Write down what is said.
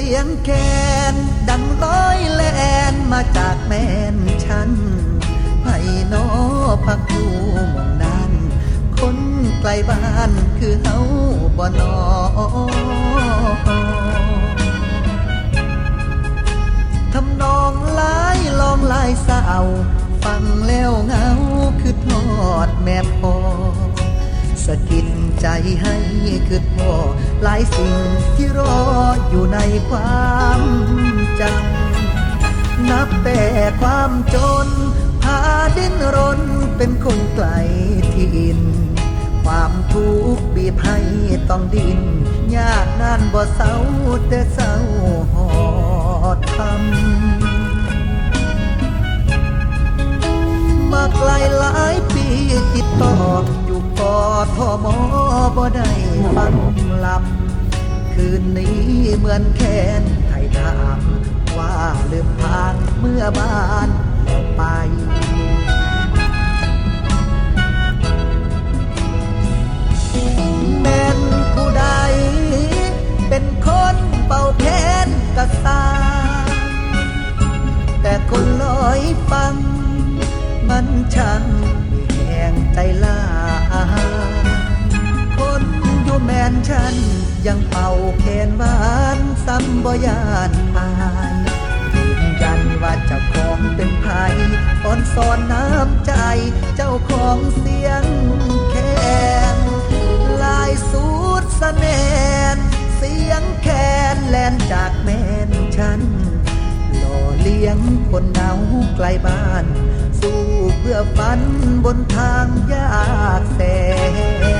สียงแคนดังร้อยแลนมาจากแม่นฉันไผ่นอพักผู้หมองนั้นคนไกลบ้านคือเฮาบ่นอทำนองลายลองลายสาว ฟังแล้วเหงาคือทอดแม่ คือพ่อหลายสิ่งที่รออยู่ในความจำนับแต่ความจน พาดิ้นรนเป็นคนไกลถิ่นความทุกข์บีบให้ต้องดินยากนานบ่เศร้าแต่เศร้าหอดทำมาไกลหลายปีติดต่อ ทอมอบ่ได้ฟังลำคืนนี้เหมือนแค้นไทยถามว่าลืมทางเมื่อบ้านเราไปแม่นผู้ใด เป็นคนเป่าแค้นกระสาแต่คนลอยฟัง มันช่างมีแหงใจลา ฉัน ยังเป่าแคนหวานซ้ำบ่ยานอายยืนยันว่าเจ้าของเป็นไผอ่อนสอนน้ำใจ เจ้าของเสียงแคนลายสูดสแนน เสียงแคนแลนจากแม่นฉันหล่อเลี้ยงคนเหงาไกลบ้าน สู้เพื่อฝันบนทางยากแสน